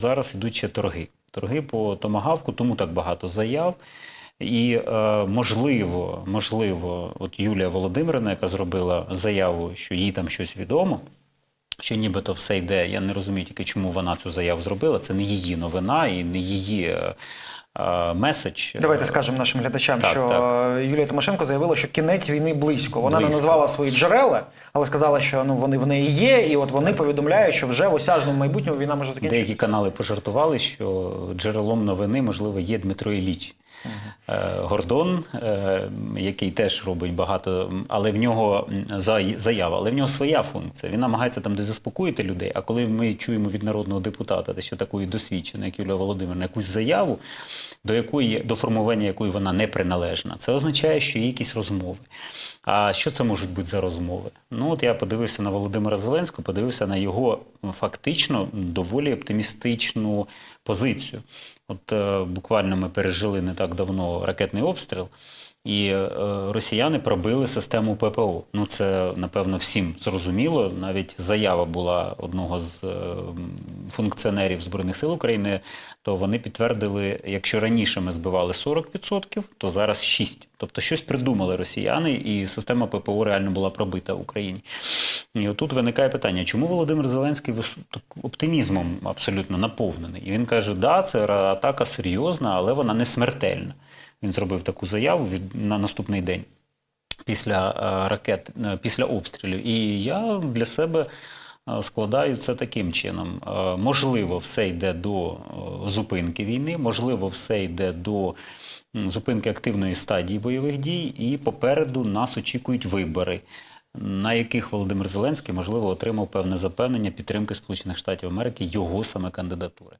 Зараз йдуть ще торги. Торги по томагавку, тому так багато заяв. І е, можливо, можливо, от Юлія Володимирівна, яка зробила заяву, що їй там щось відомо, що нібито все йде. Я не розумію тільки, чому вона цю заяву зробила. Це не її новина і не її е, е, меседж. Давайте скажемо нашим глядачам, Так, що так. е, Юлія Тимошенко заявила, що кінець війни близько. Вона не назвала свої джерела, але сказала, що ну вони в неї є, і от вони повідомляють, що вже в осяжному майбутньому війна може закінчитися. Деякі канали пожартували, що джерелом новини, можливо, є Дмитро Ілліч. Е, Гордон, е, який теж робить багато, але в нього заява, але в нього своя функція. Він намагається там де заспокоїти людей. А коли ми чуємо від народного депутата, те, що такої досвідченої, як Юлія Володимирівна, якусь заяву, до якої до формування якої вона не приналежна, це означає, що є якісь розмови. А що це можуть бути за розмови? Ну от я подивився на Володимира Зеленського, подивився на його фактично доволі оптимістичну позицію. От е, буквально ми пережили не так давно ракетний обстріл, і е, росіяни пробили систему ППО. Ну це напевно всім зрозуміло. Навіть заява була одного з е, функціонерів збройних сил України. То вони підтвердили, якщо раніше ми збивали 40%, то зараз 6%. Тобто щось придумали росіяни, і система ППО реально була пробита в Україні. І отут виникає питання, чому Володимир Зеленський так оптимізмом абсолютно наповнений? І він каже, да, це атака серйозна, але вона не смертельна. Він зробив таку заяву від, на наступний день після е, ракет, е, після обстрілів. І я для себе е, складаю це таким чином. Можливо, все йде до зупинки війни, можливо, все йде до зупинки активної стадії бойових дій, і попереду нас очікують вибори. На яких Володимир Зеленський можливо отримав певне запевнення підтримки Сполучених Штатів Америки його саме кандидатури.